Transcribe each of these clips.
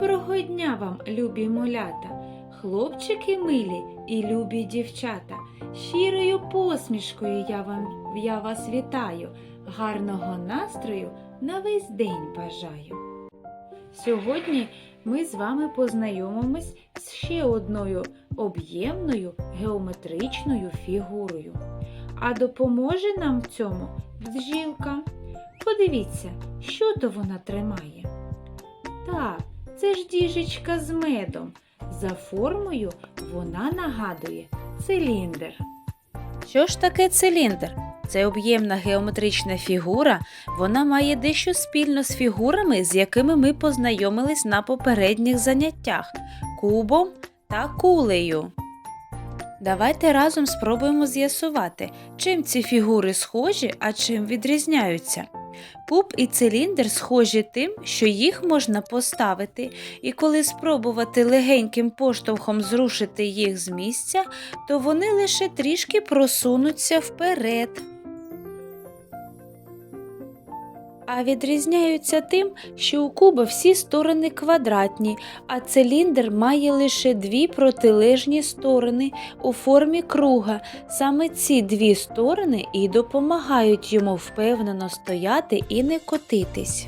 Доброго дня вам, любі молята, хлопчики милі і любі дівчата. Щирою посмішкою я вам я вас вітаю, гарного настрою на весь день бажаю. Сьогодні ми з вами познайомимось з ще одною об'ємною геометричною фігурою. А допоможе нам в цьому бджілка. Подивіться, що то вона тримає. Так, це ж діжечка з медом. За формою вона нагадує циліндр. Що ж таке циліндр? Це об'ємна геометрична фігура. Вона має дещо спільно з фігурами, з якими ми познайомились на попередніх заняттях кубом та кулею. Давайте разом спробуємо з'ясувати, чим ці фігури схожі, а чим відрізняються. Куб і циліндр схожі тим, що їх можна поставити, і коли спробувати легеньким поштовхом зрушити їх з місця, то вони лише трішки просунуться вперед. А відрізняються тим, що у куба всі сторони квадратні, а циліндр має лише дві протилежні сторони у формі круга. Саме ці дві сторони і допомагають йому впевнено стояти і не котитись.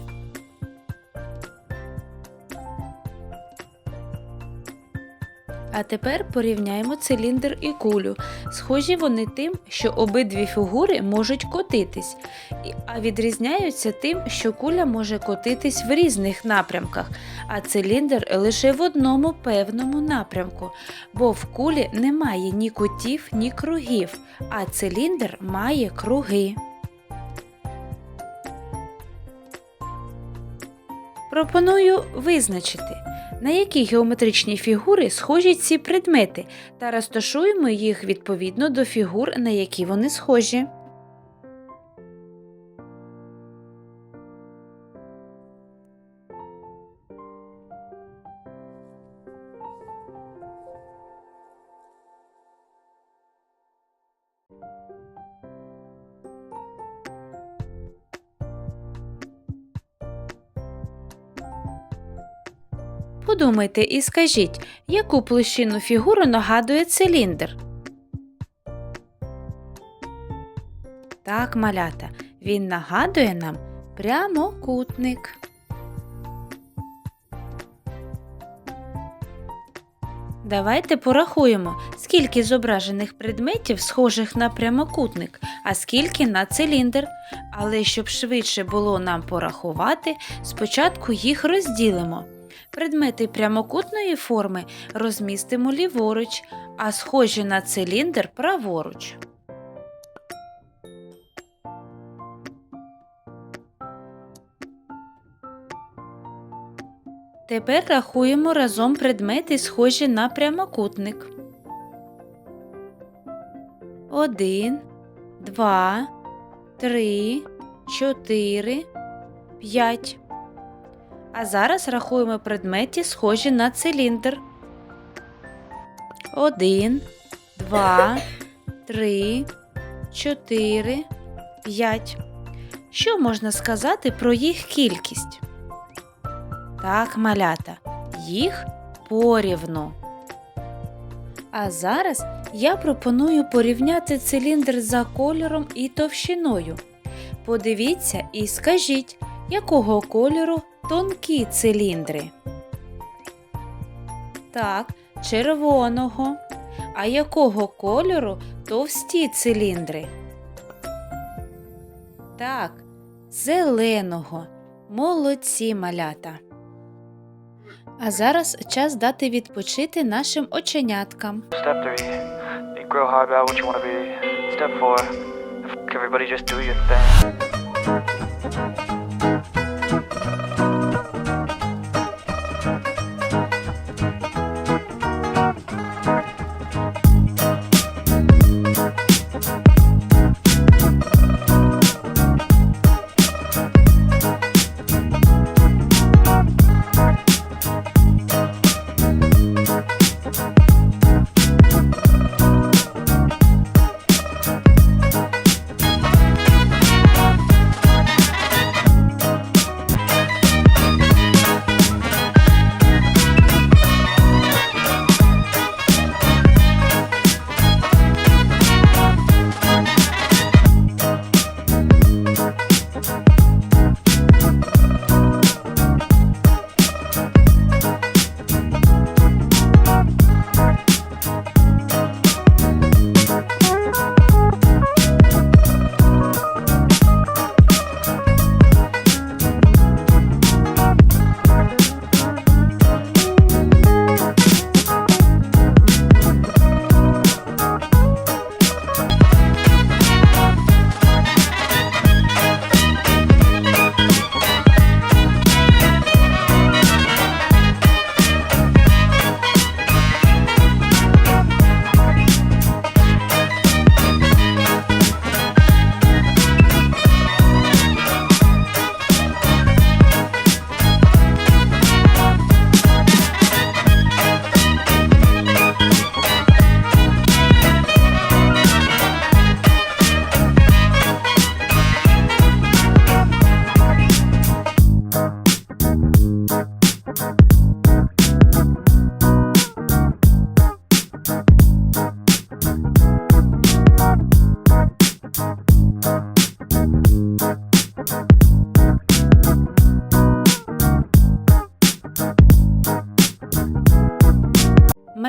А тепер порівняємо циліндр і кулю. Схожі вони тим, що обидві фігури можуть котитись, а відрізняються тим, що куля може котитись в різних напрямках, а циліндр лише в одному певному напрямку, бо в кулі немає ні кутів, ні кругів, а циліндр має круги. Пропоную визначити, на які геометричні фігури схожі ці предмети, та розташуємо їх відповідно до фігур, на які вони схожі. Подумайте і скажіть, яку площину фігуру нагадує циліндр? Так, малята, він нагадує нам прямокутник. Давайте порахуємо, скільки зображених предметів схожих на прямокутник, а скільки на циліндр. Але щоб швидше було нам порахувати, спочатку їх розділимо. Предмети прямокутної форми розмістимо ліворуч, а схожі на циліндр праворуч. Тепер рахуємо разом предмети, схожі на прямокутник. Один, два, три, чотири, п'ять. А зараз рахуємо предмети, схожі на циліндр. Один, два, три, чотири, п'ять. Що можна сказати про їх кількість? Так, малята, їх порівну. А зараз я пропоную порівняти циліндр за кольором і товщиною. Подивіться і скажіть, якого кольору тонкі циліндри. Так, червоного. А якого кольору товсті циліндри? Так, зеленого. Молодці малята. А зараз час дати відпочити нашим оченяткам. Step three, grow hard about what you want to be. Step four, everybody, just do your thing.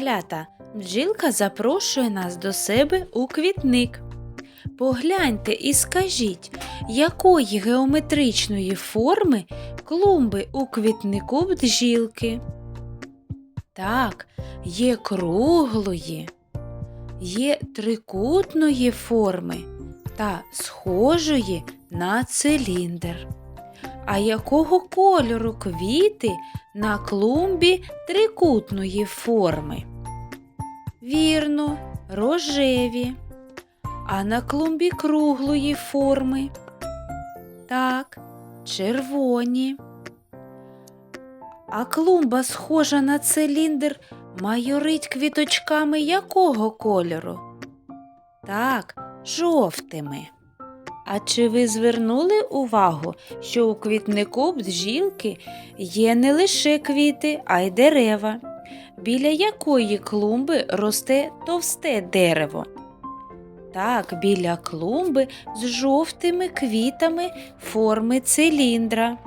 Малята, бджілка запрошує нас до себе у квітник. Погляньте і скажіть, якої геометричної форми клумби у квітнику бджілки? Так, є круглої, є трикутної форми та схожої на циліндр. А якого кольору квіти на клумбі трикутної форми? Вірно, рожеві. А на клумбі круглої форми? Так, червоні. А клумба, схожа на циліндр, майорить квіточками якого кольору? Так, жовтими. А чи ви звернули увагу, що у квітнику бджілки є не лише квіти, а й дерева, біля якої клумби росте товсте дерево? Так, біля клумби з жовтими квітами форми циліндра.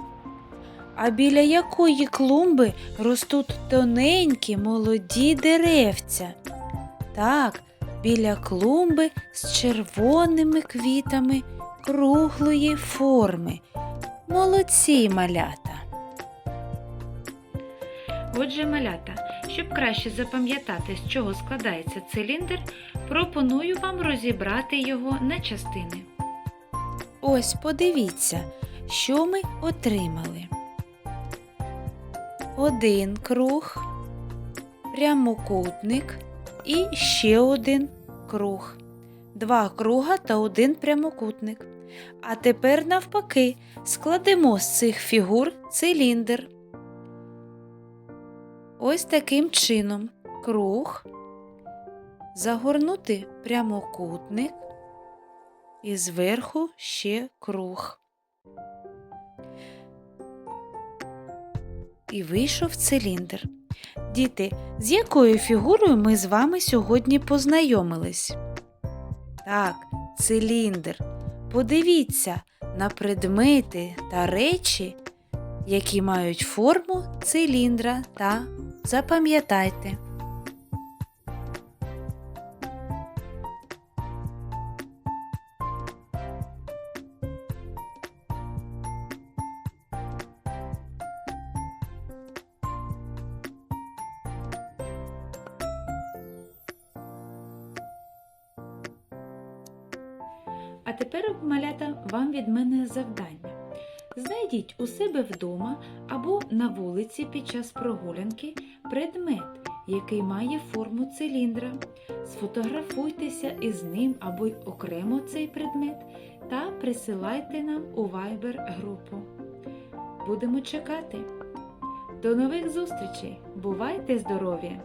А біля якої клумби ростуть тоненькі молоді деревця? Так, біля клумби з червоними квітами круглої форми. Молодці малята. Отже, малята, щоб краще запам'ятати, з чого складається циліндр, пропоную вам розібрати його на частини. Ось подивіться, що ми отримали. Один круг, прямокутник і ще один круг. Два круга та один прямокутник. А тепер навпаки складемо з цих фігур циліндр. Ось таким чином круг, загорнути прямокутник і зверху ще круг. І вийшов циліндр. Діти, з якою фігурою ми з вами сьогодні познайомились? Так, циліндр. Подивіться на предмети та речі, які мають форму циліндра та запам'ятайте. А тепер, малята, вам від мене завдання. Знайдіть у себе вдома або на вулиці під час прогулянки предмет, який має форму циліндра. Сфотографуйтеся із ним або й окремо цей предмет та присилайте нам у Viber групу. Будемо чекати. До нових зустрічей! Бувайте здорові!